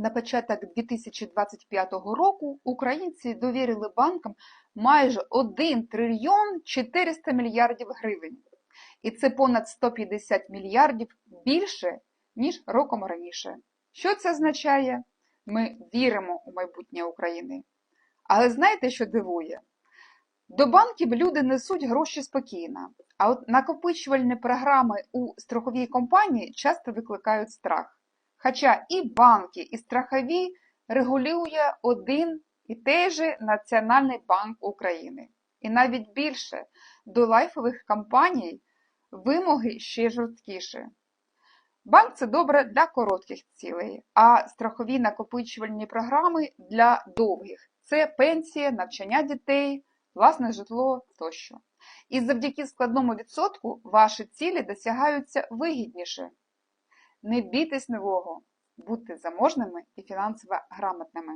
На початок 2025 року українці довірили банкам майже 1 трильйон 400 мільярдів гривень. І це понад 150 мільярдів більше, ніж роком раніше. Що це означає? Ми віримо у майбутнє України. Але знаєте, що дивує? До банків люди несуть гроші спокійно, а от накопичувальні програми у страховій компанії часто викликають страх. Хоча і банки, і страхові регулює один і той же Національний банк України. І навіть більше до лайфових компаній вимоги ще жорсткіші. Банк це добре для коротких цілей, а страхові накопичувальні програми для довгих. Це пенсія, навчання дітей, власне житло тощо. І завдяки складному відсотку ваші цілі досягаються вигідніше. Не бійтесь нового, будьте заможними і фінансово грамотними.